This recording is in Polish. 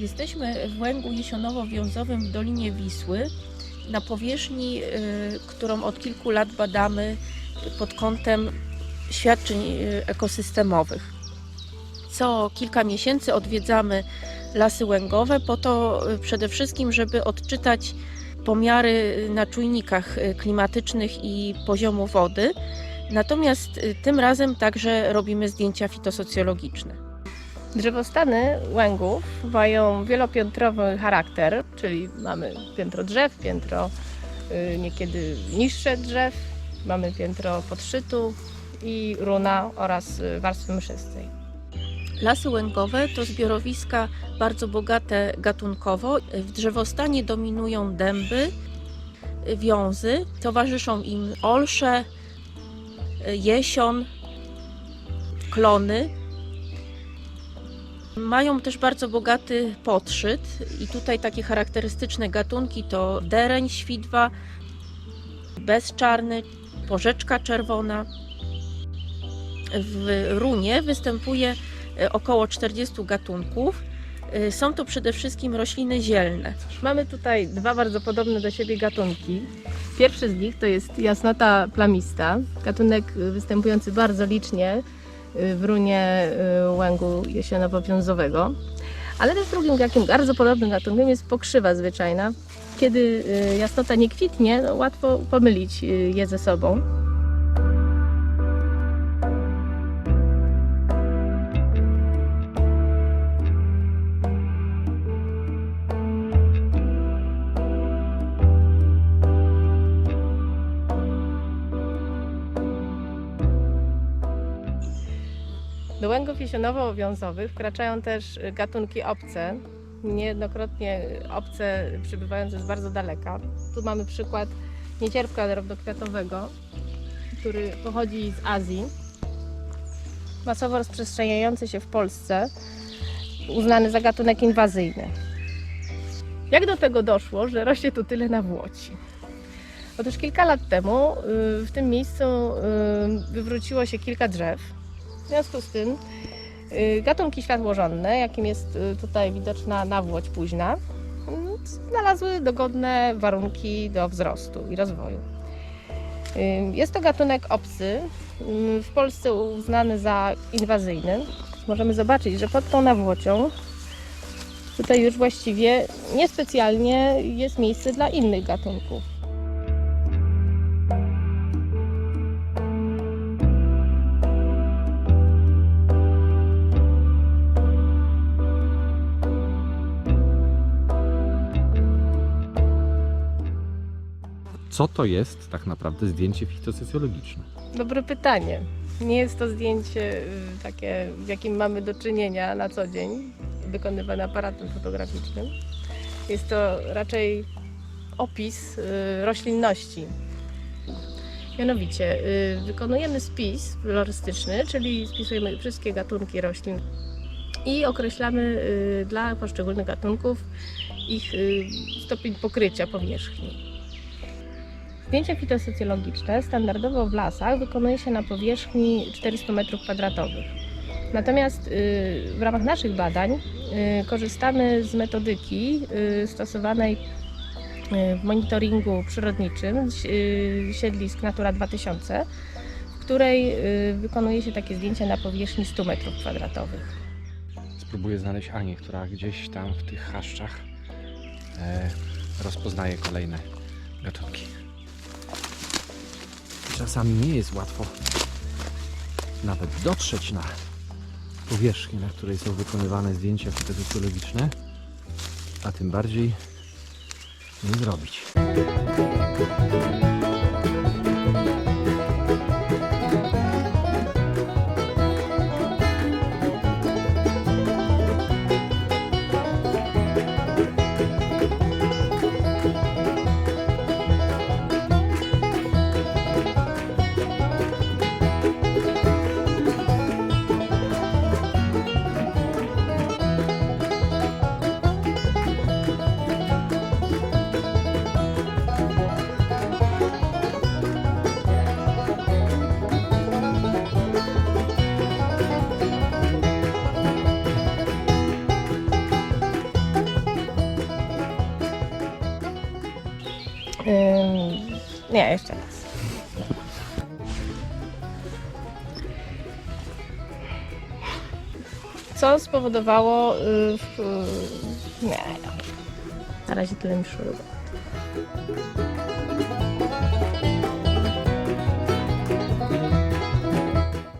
Jesteśmy w łęgu jesionowo-wiązowym w Dolinie Wisły, na powierzchni, y, którą od kilku lat badamy pod kątem świadczeń y, ekosystemowych. Co kilka miesięcy odwiedzamy lasy łęgowe, po to y, przede wszystkim, żeby odczytać pomiary na czujnikach klimatycznych i poziomu wody. Natomiast tym razem także robimy zdjęcia fitosocjologiczne. Drzewostany łęgów mają wielopiętrowy charakter, czyli mamy piętro drzew, piętro y, niekiedy niższe drzew, mamy piętro podszytu i runa oraz y, warstwy mszystej. Lasy łęgowe to zbiorowiska bardzo bogate gatunkowo. W drzewostanie dominują dęby, wiązy, towarzyszą im olsze, jesion, klony. Mają też bardzo bogaty podszyt i tutaj takie charakterystyczne gatunki to dereń, świdwa, bezczarny, porzeczka czerwona. W runie występuje e, około 40 gatunków. E, Są to przede wszystkim rośliny zielne. Mamy tutaj dwa bardzo podobne do siebie gatunki. Pierwszy z nich to jest jasnota plamista, gatunek y, występujący bardzo licznie w runie y, łęgu jesionowo-wiązowego. Ale też drugim takim bardzo podobnym gatunkiem jest pokrzywa zwyczajna. Kiedy y, jasnota nie kwitnie, no łatwo pomylić y, je ze sobą. Do łęgów jesionowo-wiązowych wkraczają też y, gatunki obce, niejednokrotnie obce przybywające z bardzo daleka. Tu mamy przykład niecierpka drobnokwiatowego, który pochodzi z Azji. Masowo rozprzestrzeniający się w Polsce, uznany za gatunek inwazyjny. Jak do tego doszło, że rośnie tu tyle nawłoci? Otóż kilka lat temu y, w tym miejscu y, wywróciło się kilka drzew. W związku z tym y, gatunki światłożonne, jakim jest y, tutaj widoczna nawłoć późna, y, znalazły dogodne warunki do wzrostu i rozwoju. Y, Jest to gatunek obcy, y, w Polsce uznany za inwazyjny. Możemy zobaczyć, że pod tą nawłocią tutaj już właściwie niespecjalnie jest miejsce dla innych gatunków. Co to jest tak naprawdę zdjęcie fitosocjologiczne? Dobre pytanie. Nie jest to zdjęcie y, takie, z jakim mamy do czynienia na co dzień, wykonywane aparatem fotograficznym. Jest to raczej opis y, roślinności. Mianowicie y, wykonujemy spis florystyczny, czyli spisujemy wszystkie gatunki roślin i określamy dla poszczególnych gatunków ich stopień pokrycia powierzchni. Zdjęcia fitosocjologiczne standardowo w lasach wykonuje się na powierzchni 400 m2. Natomiast y, w ramach naszych badań y, korzystamy z metodyki y, stosowanej w monitoringu przyrodniczym siedlisk Natura 2000, w której wykonuje się takie zdjęcia na powierzchni 100 m2. Spróbuję znaleźć Anię, która gdzieś tam w tych chaszczach e, rozpoznaje kolejne gatunki. Czasami nie jest łatwo nawet dotrzeć na powierzchnię, na której są wykonywane zdjęcia fitosocjologiczne, a tym bardziej nie zrobić. Nie, jeszcze raz. Co spowodowało... y, w, y, nie, na razie tyle mi szuruje.